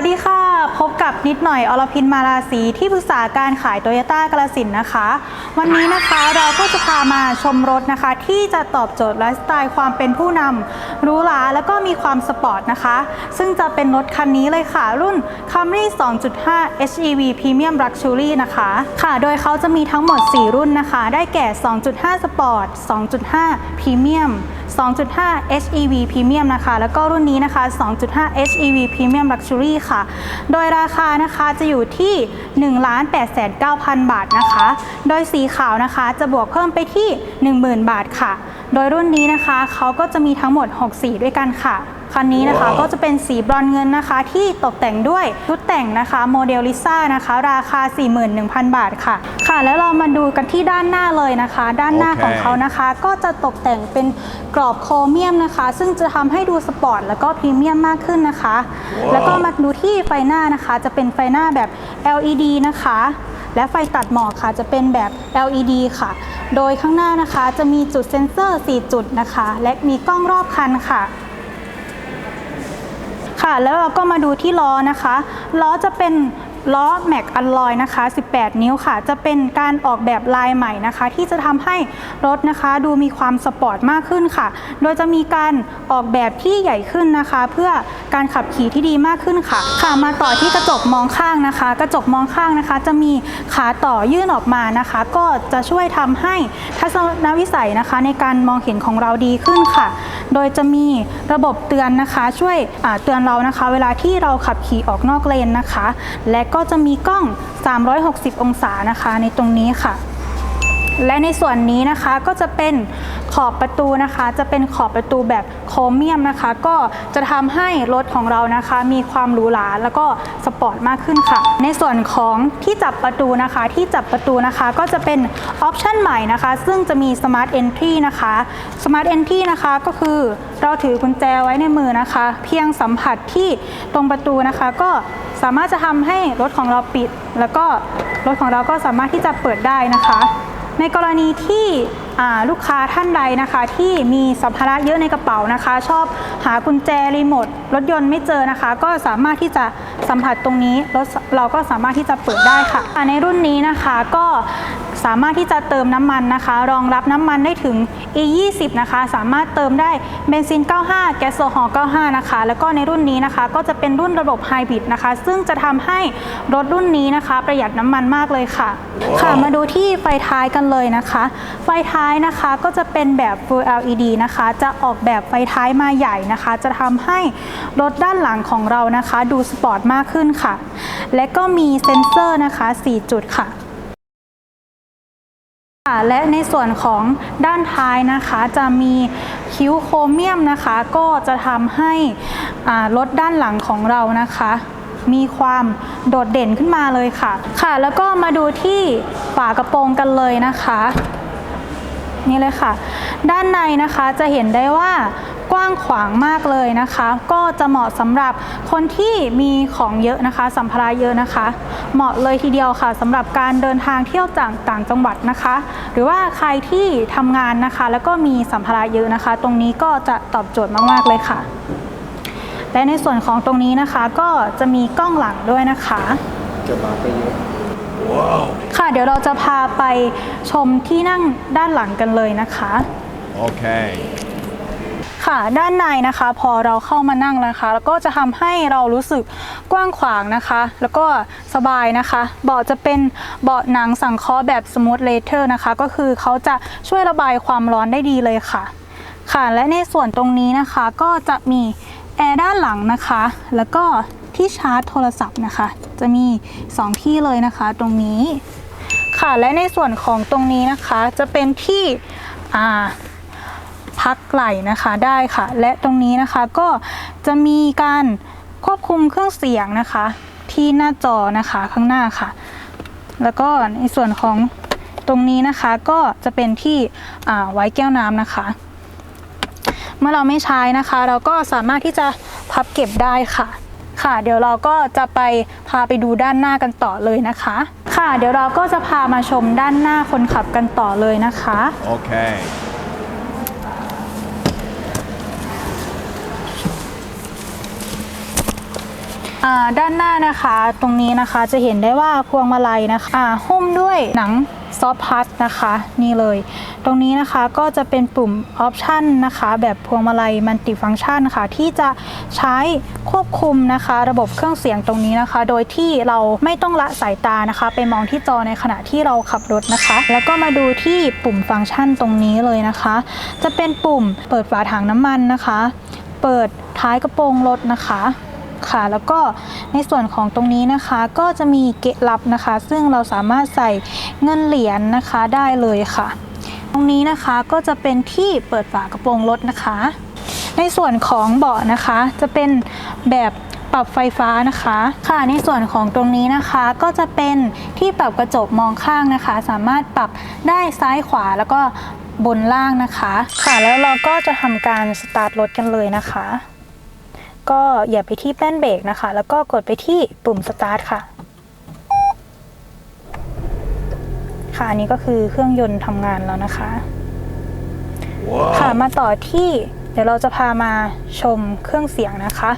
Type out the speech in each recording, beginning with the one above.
วัสดีค่ะ พบกับนิดหน่อยอรพินมาราศีที่ปรึกษาการขายโตโยต้ากระสินนะคะ วันนี้นะคะเราก็จะพามาชมรถนะคะ ที่จะตอบโจทย์ไลฟ์สไตล์ความเป็นผู้นำรู้หราแล้วก็มีความสปอร์ตนะคะ ซึ่งจะเป็นรถคันนี้เลยค่ะ รุ่น Camry 2.5 HEV Premium Luxury นะคะค่ะ โดยเขาจะมีทั้งหมด 4 รุ่นนะคะ ได้แก่ 2.5 Sport 2.5 Premium 2.5 HEV Premium นะคะ แล้วก็รุ่นนี้นะคะ 2.5 HEV Premium Luxury ค่ะ โดยราคานะคะจะอยู่ที่ 1 8 9 0 0 0 บาทนะคะ โดยสีขาวนะคะจะบวกเพิ่มไปที่ 10,000 บาทค่ะ โดยรุ่นนี้นะคะเขาก็จะมีทั้งหมด 6 สีด้วยกันค่ะ คันนี้นะคะก็จะเป็นสีบรอนซ์เงินนะคะที่ตกแต่งด้วยชุดแต่งนะคะโมเดลลิซ่านะคะราคา 41,000 บาทค่ะ ค่ะแล้วเรามาดูกันที่ด้านหน้าเลยนะคะ ด้านหน้าของเขานะคะ ก็จะตกแต่งเป็นกรอบโครเมียมนะคะ ซึ่งจะทำให้ดูสปอร์ตแล้วก็พรีเมียมมากขึ้นนะคะ แล้วก็มาดูที่ไฟหน้านะคะ จะเป็นไฟหน้าแบบ LED นะคะและไฟตัดหมอกค่ะจะเป็นแบบ LED ค่ะ โดยข้างหน้านะคะจะมีจุดเซ็นเซอร์ 4 จุดนะคะ และมีกล้องรอบคันค่ะ ค่ะ แล้วเราก็มาดูที่ล้อนะคะ ล้อจะเป็นล้อแม็กอัลลอยนะคะ 18 นิ้วค่ะ จะเป็นการออกแบบลายใหม่นะคะ ที่จะทำให้รถนะคะ ดูมีความสปอร์ตมากขึ้นค่ะ โดยจะมีการออกแบบที่ใหญ่ขึ้นนะคะ เพื่อการขับขี่ที่ดีมากขึ้นค่ะ ค่ะมาต่อที่กระจกมองข้างนะคะ กระจกมองข้างนะคะ จะมีขาต่อยื่นออกมานะคะ ก็จะช่วยทำให้ทัศนวิสัยนะคะ ในการมองเห็นของเราดีขึ้นค่ะ โดยจะมีระบบเตือนนะคะ ช่วยเตือนเรานะคะ เวลาที่เราขับขี่ออกนอกเลนนะคะ และก็จะมีกล้อง 360 องศานะคะ ในตรงนี้ค่ะ และในส่วนนี้นะคะก็จะเป็นขอบประตูนะคะ จะเป็นขอบประตูแบบโครเมียมนะคะ ก็จะทำให้รถของเรานะคะ มีความหรูหราแล้วก็สปอร์ตมากขึ้นค่ะ ในส่วนของที่จับประตูนะคะ ที่จับประตูนะคะก็จะเป็นออปชันใหม่นะคะ ซึ่งจะมี Smart Entry นะคะ Smart Entry นะคะก็คือเราถือกุญแจไว้ในมือนะคะ เพียงสัมผัสที่ตรงประตูนะคะ ก็สามารถจะทำให้รถของเราปิด แล้วก็รถของเราก็สามารถที่จะเปิดได้นะคะ ในกรณีที่ลูกค้าท่านใดนะคะที่มีสัมภาระเยอะในกระเป๋านะคะ ชอบหากุญแจรีโมทรถยนต์ไม่เจอนะคะ ก็สามารถที่จะสัมผัสตรงนี้รถเราก็สามารถที่จะเปิดได้ค่ะในรุ่นนี้นะคะก็ สามารถที่จะเติมน้ำมันนะคะ รองรับน้ำมันได้ถึง E20 นะคะ สามารถเติมได้เบนซิน 95 แก๊สโซฮอล์95 นะคะ แล้วก็ในรุ่นนี้นะคะ ก็จะเป็นรุ่นระบบไฮบริดนะคะ ซึ่งจะทำให้รถรุ่นนี้นะคะ ประหยัดน้ำมันมากเลยค่ะค่ะ มาดูที่ไฟท้ายกันเลยนะคะ ไฟท้ายนะคะก็จะเป็นแบบ Full LED นะคะ จะออกแบบไฟท้ายมาใหญ่นะคะ จะทำให้รถด้านหลังของเรานะคะ ดูสปอร์ตมากขึ้นค่ะ และก็มีเซ็นเซอร์นะคะ 4 จุดค่ะค่ะ และในส่วนของด้านท้ายนะคะ จะมีคิ้วโครเมียมนะคะ ก็จะทำให้รถด้านหลังของเรานะคะ มีความโดดเด่นขึ้นมาเลยค่ะ ค่ะ แล้วก็มาดูที่ฝากระโปรงกันเลยนะคะ นี่เลยค่ะ ด้านในนะคะจะเห็นได้ว่า กว้างขวางมากเลยนะคะ ก็จะเหมาะสำหรับคนที่มีของเยอะนะคะ สัมภาระเยอะนะคะ เหมาะเลยทีเดียวค่ะสำหรับการเดินทางเที่ยวจากต่างจังหวัดนะคะ หรือว่าใครที่ทำงานนะคะ แล้วก็มีสัมภาระเยอะนะคะ ตรงนี้ก็จะตอบโจทย์มากๆเลยค่ะ และในส่วนของตรงนี้นะคะก็จะมีกล้องหลังด้วยนะคะจะมาไปเยอะค่ะเดี๋ยวเราจะพาไปชมที่นั่งด้านหลังกันเลยนะคะ Okay. ค่ ค่ะด้านในนะคะพอเราเข้ามานั่งนะคะ แล้วก็จะทำให้เรารู้สึกกว้างขวางนะคะ แล้วก็สบายนะคะ เบาะจะเป็นเบาะหนังสังเคราะห์แบบสมูทเลเทอร์นะคะ ก็คือเขาจะช่วยระบายความร้อนได้ดีเลยค่ะ ค่ะและในส่วนตรงนี้นะคะก็จะมีแอร์ด้านหลังนะคะ แล้วก็ที่ชาร์จโทรศัพท์นะคะ จะมี 2 ที่เลยนะคะตรงนี้ค่ะและในส่วนของตรงนี้นะคะจะเป็นที่อ่า พักไหล่นะคะได้ค่ะ และตรงนี้นะคะก็จะมีการควบคุมเครื่องเสียงนะคะ ที่หน้าจอนะคะข้างหน้าค่ะ แล้วก็ในส่วนของตรงนี้นะคะก็จะเป็นที่อ่าไว้แก้วน้ำนะคะเมื่อเราไม่ใช้นะคะ เราก็สามารถที่จะพับเก็บได้ค่ะ ค่ะ เดี๋ยวเราก็จะไปพาไปดูด้านหน้ากันต่อเลยนะคะ ค่ะ เดี๋ยวเราก็จะพามาชมด้านหน้าคนขับกันต่อเลยนะคะ Okay. ค ด้านหน้านะคะตรงนี้นะคะจะเห็นได้ว่าพวงมาลัยนะคะหุ้มด้วยหนังซอฟพัสนะคะนี่เลย ตรงนี้นะคะก็จะเป็นปุ่มออปชันนะคะแบบพวงมาลัยมัลติฟังก์ชันค่ะ ที่จะใช้ควบคุมนะคะ ระบบเครื่องเสียงตรงนี้นะคะ โดยที่เราไม่ต้องละสายตานะคะ ไปมองที่จอในขณะที่เราขับรถนะคะ แล้วก็มาดูที่ปุ่มฟังก์ชันตรงนี้เลยนะคะ จะเป็นปุ่มเปิดฝาถังน้ำมันนะคะ เปิดท้ายกระโปรงรถนะคะ ค่ะ แล้วก็ในส่วนของตรงนี้นะคะก็จะมีเกะลับนะคะ ซึ่งเราสามารถใส่เงินเหรียญนะคะได้เลยค่ะ ตรงนี้นะคะก็จะเป็นที่เปิดฝากระโปรงรถนะคะ ในส่วนของเบาะนะคะ จะเป็นแบบปรับไฟฟ้านะคะ ค่ะในส่วนของตรงนี้นะคะก็จะเป็นที่ปรับกระจกมองข้างนะคะ สามารถปรับได้ซ้ายขวาแล้วก็บนล่างนะคะ ค่ะแล้วเราก็จะทำการสตาร์ทรถกันเลยนะคะ ก็อย่าไปที่แป้นเบรกนะคะ แล้วก็กดไปที่ปุ่มสตาร์ทค่ะ ค่ะอันนี้ก็คือเครื่องยนต์ทำงานแล้วนะคะค่ะมาต่อที่เดี๋ยวเราจะพามาชมเครื่องเสียงนะคะ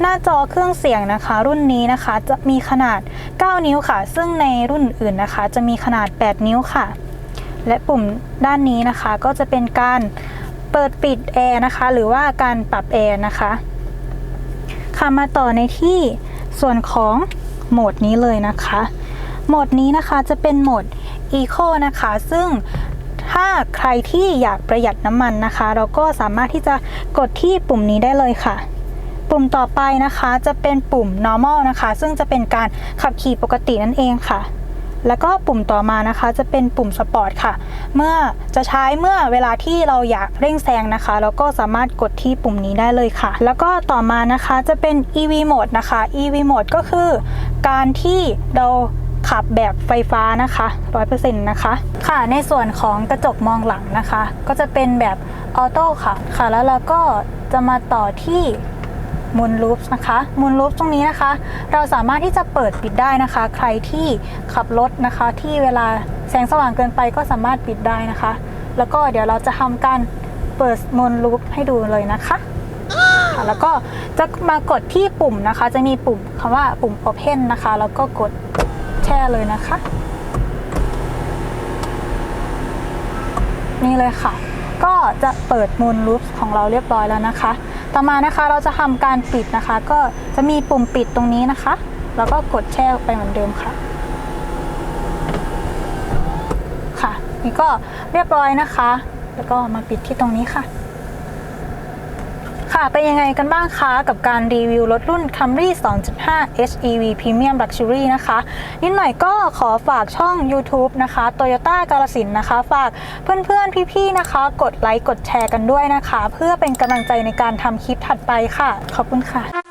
หน้าจอเครื่องเสียงนะคะ รุ่นนี้นะคะจะมีขนาด 9 นิ้วค่ะ ซึ่งในรุ่นอื่นนะคะ จะมีขนาด 8 นิ้วค่ะ และปุ่มด้านนี้นะคะ ก็จะเป็นการเปิดปิดแอร์นะคะ หรือว่าการปรับแอร์นะคะ ค่ะมาต่อในที่ส่วนของโหมดนี้เลยนะคะ โหมดนี้นะคะจะเป็นโหมด Eco นะคะ ซึ่งถ้าใครที่อยากประหยัดน้ำมันนะคะ เราก็สามารถที่จะกดที่ปุ่มนี้ได้เลยค่ะ ปุ่มต่อไปนะคะจะเป็นปุ่ม normal นะคะ ซึ่งจะเป็นการขับขี่ปกตินั่นเองค่ะ แล้วก็ปุ่มต่อมานะคะจะเป็นปุ่มสปอร์ตค่ะ เมื่อจะใช้เมื่อเวลาที่เราอยากเร่งแซงนะคะเราก็สามารถกดที่ปุ่มนี้ได้เลยค่ะ แล้วก็ต่อมานะคะจะเป็น EV mode นะคะ EV mode ก็คือ การที่เราขับแบบไฟฟ้านะคะ 100%นะคะ ค่ะในส่วนของกระจกมองหลังนะคะ ก็จะเป็นแบบออโต้ค่ะค่ะ แล้วเราก็จะมาต่อที่ มูนลูปนะคะมูนลูปตรงนี้นะคะ เราสามารถที่จะเปิดปิดได้นะคะ ใครที่ขับรถนะคะ ที่เวลาแสงสว่างเกินไปก็สามารถปิดได้นะคะ แล้วก็เดี๋ยวเราจะทำการเปิดมูนลูปให้ดูเลยนะคะค่ะแล้วก็จะมากดที่ปุ่มนะคะ จะมีปุ่มคำว่าปุ่ม Open นะคะ แล้วก็กดแช่เลยนะคะ นี่เลยค่ะ ก็จะเปิดมูลลูปของเราเรียบร้อยแล้วนะคะ ต่อมานะคะเราจะทำการปิดนะคะ ก็จะมีปุ่มปิดตรงนี้นะคะ แล้วก็กดแช่ไปเหมือนเดิมค่ะค่ะนี่ก็เรียบร้อยนะคะ แล้วก็มาปิดที่ตรงนี้ค่ะ ค่ะ เป็นยังไงกันบ้างคะกับการรีวิวรถรุ่น Camry 2.5 HEV Premium Luxury นะคะ นิดหน่อยก็ขอฝากช่อง YouTube นะคะ Toyota กาลสินนะคะ ฝากเพื่อนๆ พี่ๆ นะคะ กดไลค์ กดแชร์กันด้วยนะคะ เพื่อเป็นกำลังใจในการทำคลิปถัดไปค่ะ ขอบคุณค่ะ